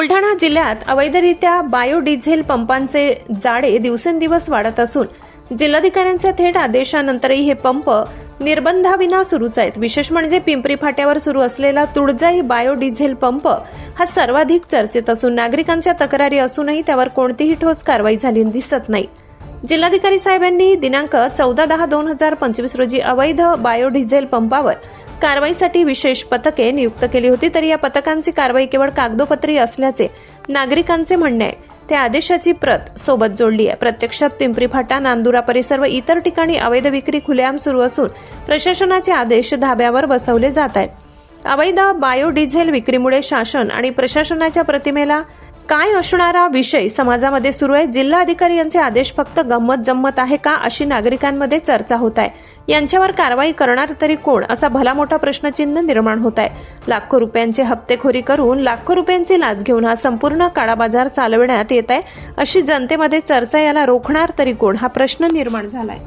बुलढाणा जिल्ह्यात अवैधरित्या बायोडिझेल पंपांचे जाळे दिवसेंदिवस वाढत असून जिल्हाधिकाऱ्यांच्या थेट आदेशानंतरही हे पंप निर्बंधाविना सुरूच आहेत. विशेष म्हणजे पिंपरी फाट्यावर सुरू असलेला तुळजाई बायोडिझेल पंप हा सर्वाधिक चर्चेत असून नागरिकांच्या तक्रारी असूनही त्यावर कोणतीही ठोस कारवाई झाली दिसत नाही. जिल्हाधिकारी साहेबांनी दिनांक चौदा दहा दोन हजार पंचवीस रोजी अवैध बायोडिझेल पंपावर कारवाईसाठी विशेष पथके नियुक्त केली होती तरी या पथकांची कारवाई केवळ कागदोपत्री असल्याचे नागरिकांचे म्हणणे आहे. त्या आदेशाची प्रत सोबत जोडली आहे. प्रत्यक्षात पिंपरी फाटा नांदुरा परिसर व इतर ठिकाणी अवैध विक्री खुलेआम सुरू असून प्रशासनाचे आदेश धाब्यावर बसवले जात आहेत. अवैध बायोडिझेल विक्रीमुळे शासन आणि प्रशासनाच्या प्रतिमेला काय असणारा विषय समाजामध्ये सुरू आहे? जिल्हा अधिकारी यांचे आदेश फक्त गंमत जम्मत आहे का अशी नागरिकांमध्ये चर्चा होत आहे. यांच्यावर कारवाई करणार तरी कोण? असा भला मोठा प्रश्नचिन्ह निर्माण होत आहे. लाखो रुपयांचे हप्तेखोरी करून लाखो रुपयांची लाच घेऊन हा संपूर्ण काळा बाजार चालविण्यात येत आहे अशी जनतेमध्ये चर्चा याला रोखणार तरी कोण? हा प्रश्न निर्माण झालाय.